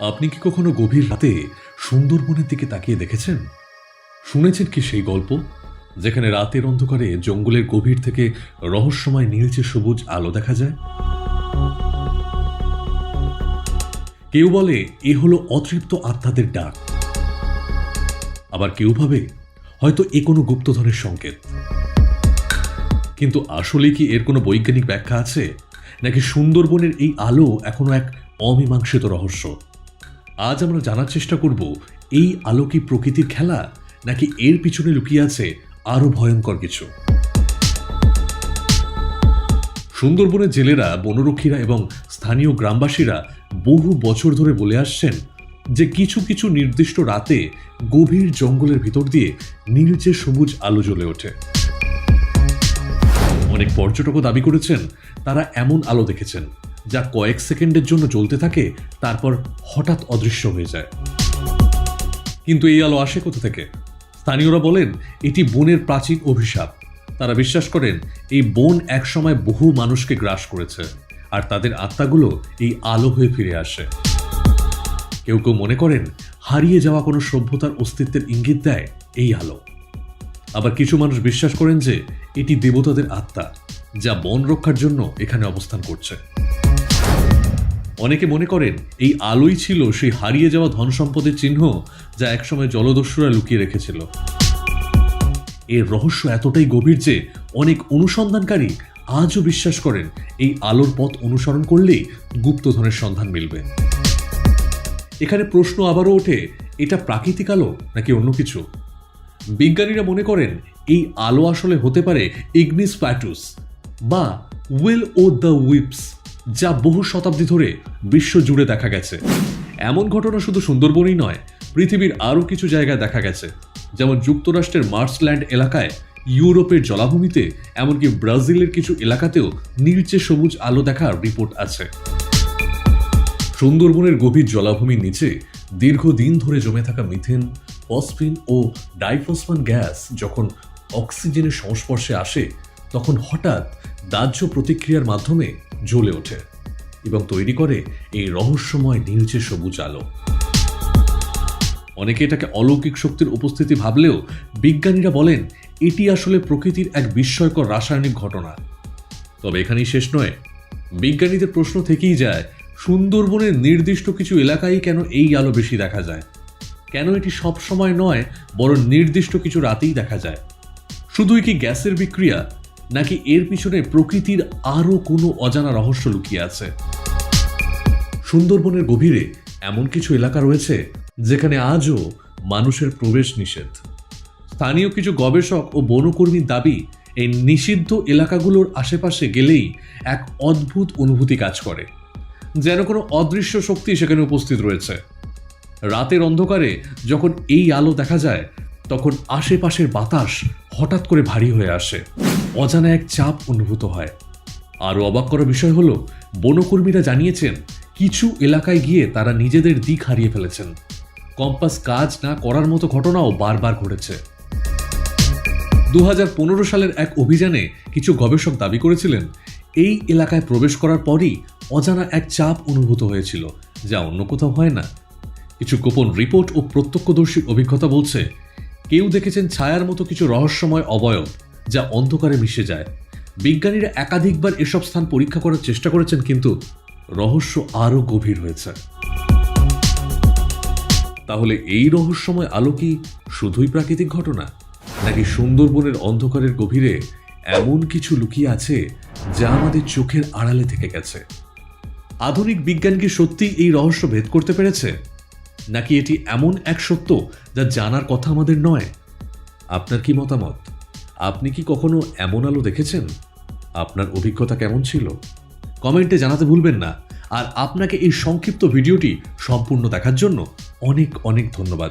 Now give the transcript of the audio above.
আপনি কি কখনো গভীর রাতে সুন্দরবনের দিকে তাকিয়ে দেখেছেন? শুনেছেন কি সেই গল্প? যেখানে রাতের অন্ধকারে জঙ্গলের গভীর থেকে রহস্যময় নীলচে সবুজ আলো দেখা যায়? কেউ বলে, এ হলো অতৃপ্ত আত্মাদের ডাক। আবার কেউ ভাবে, হয়তো এ কোনো গুপ্তধনের সংকেত। কিন্তু আসলে কি এর কোনো বৈজ্ঞানিক ব্যাখ্যা আছে? নাকি সুন্দরবনের এই আলো এখনও এক অমীমাংসিত রহস্য? আজ আমরা জানার চেষ্টা করব, এই আলো কি প্রকৃতির খেলা, নাকি এর পিছনে লুকিয়ে আছে আরও ভয়ঙ্কর কিছু? সুন্দরবনের জেলেরা, বনরক্ষীরা এবং স্থানীয় গ্রামবাসীরা বহু বছর ধরে বলে আসছেন যে কিছু কিছু নির্দিষ্ট রাতে গভীর জঙ্গলের ভিতর দিয়ে নীলচে সবুজ আলো জ্বলে ওঠে। অনেক পর্যটকও দাবি করেছেন, তারা এমন আলো দেখেছেন। যা কয়েক সেকেন্ডের জন্য জ্বলতে থাকে, তারপর হঠাৎ অদৃশ্য হয়ে যায়। কিন্তু এই আলো আসে কোথা থেকে? স্থানীয়রা বলেন, এটি বনের প্রাচীন অভিশাপ। তারা বিশ্বাস করেন, এই বন একসময় বহু মানুষকে গ্রাস করেছে, আর তাদের আত্মাগুলো এই আলো হয়ে ফিরে আসে। কেউ কেউ মনে করেন, হারিয়ে যাওয়া কোনো সভ্যতার অস্তিত্বের ইঙ্গিত দেয় এই আলো। আবার কিছু মানুষ বিশ্বাস করেন যে, এটি দেবতাদের আত্মা, যা বন রক্ষার জন্য এখানে অবস্থান করছে। অনেকে মনে করেন এই আলোই ছিল সেই হারিয়ে যাওয়া ধন সম্পদের চিহ্ন যা একসময় জলদস্যুরা লুকিয়ে রেখেছিল। এর রহস্য এতটাই গভীর যে অনেক অনুসন্ধানকারী আজও বিশ্বাস করেন এই আলোর পথ অনুসরণ করলেই গুপ্তধনের সন্ধান মিলবে। এখানে প্রশ্ন আবারও ওঠে, এটা প্রাকৃতিক আলো নাকি অন্য কিছু? বিজ্ঞানীরা মনে করেন এই আলো আসলে হতে পারে ইগনিস প্যাটুস বা উইল ও দ্য উইপস। যা বহু শতাব্দী ধরে বিশ্ব জুড়ে দেখা গেছে। এমন ঘটনা শুধু সুন্দরবনই নয়, পৃথিবীর আরও কিছু জায়গায় দেখা গেছে। যেমন যুক্তরাষ্ট্রের মার্সল্যান্ড এলাকায় ইউরোপের জলাভূমিতে, এমনকি ব্রাজিলের কিছু এলাকাতেও নীলচে সবুজ আলো দেখার রিপোর্ট আছে। সুন্দরবনের গভীর জলাভূমির নিচে দীর্ঘদিন ধরে জমে থাকা মিথেন, ফসফিন ও ডাইফসফান গ্যাস যখন অক্সিজেনের সংস্পর্শে আসে, তখন হঠাৎ দাহ্য প্রতিক্রিয়ার মাধ্যমে জ্বলে ওঠে এবং তৈরি করে এই রহস্যময় নীলচে সবুজ আলো। অনেকে এটাকে অলৌকিক শক্তির উপস্থিতি ভাবলেও বিজ্ঞানীরা বলেন, এটি আসলে প্রকৃতির এক বিস্ময়কর রাসায়নিক ঘটনা। তবে এখানেই শেষ নয়। বিজ্ঞানীদের প্রশ্ন থেকেই যায়, সুন্দরবনের নির্দিষ্ট কিছু এলাকায় কেন এই আলো বেশি দেখা যায়? কেন এটি সব সময় নয়, বরং নির্দিষ্ট কিছু রাতেই দেখা যায়? শুধুই কি গ্যাসের বিক্রিয়া নাকি এর পিছনে প্রকৃতির আরও কোনো অজানা রহস্য লুকিয়ে আছে? সুন্দরবনের গভীরে এমন কিছু এলাকা রয়েছে যেখানে আজও মানুষের প্রবেশ নিষেধ। স্থানীয় কিছু গবেষক ও বনকর্মীর দাবি, এই নিষিদ্ধ এলাকাগুলোর আশেপাশে গেলেই এক অদ্ভুত অনুভূতি কাজ করে, যেন কোনো অদৃশ্য শক্তি সেখানে উপস্থিত রয়েছে। রাতের অন্ধকারে যখন এই আলো দেখা যায়, তখন আশেপাশের বাতাস হঠাৎ করে ভারী হয়ে আসে। অজানা এক চাপ অনুভূত হয়। আরও অবাক করার বিষয় হলো, বনকর্মীরা জানিয়েছেন, কিছু এলাকায় গিয়ে তারা নিজেদের দিক হারিয়ে ফেলেছেন। কম্পাস কাজ না করার মতো ঘটনাও বারবার ঘটেছে। দু হাজার পনেরো সালের এক অভিযানে কিছু গবেষক দাবি করেছিলেন, এই এলাকায় প্রবেশ করার পরই অজানা এক চাপ অনুভূত হয়েছিল, যা অন্য কোথাও হয় না। কিছু গোপন রিপোর্ট ও প্রত্যক্ষদর্শীর অভিজ্ঞতা বলছে, কেউ দেখেছেন ছায়ার মতো কিছু রহস্যময় অবয়ব যা অন্ধকারে মিশে যায়। বিজ্ঞানীরা একাধিকবার এসব স্থান পরীক্ষা করার চেষ্টা করেছেন, কিন্তু রহস্য আরও গভীর হয়েছে। তাহলে এই রহস্যময় আলো কি শুধুই প্রাকৃতিক ঘটনা, নাকি সুন্দরবনের অন্ধকারের গভীরে এমন কিছু লুকিয়ে আছে যা আমাদের চোখের আড়ালে থেকে গেছে? আধুনিক বিজ্ঞান কি সত্যি এই রহস্য ভেদ করতে পেরেছে? নাকি এটি এমন এক সত্য যা জানার কথা আমাদের নয়? আপনার কি মতামত? আপনি কি কখনো এমন আলো দেখেছেন? আপনার অভিজ্ঞতা কেমন ছিল? কমেন্টে জানাতে ভুলবেন না। আর আপনাকে এই সংক্ষিপ্ত ভিডিওটি সম্পূর্ণ দেখার জন্য অনেক অনেক ধন্যবাদ।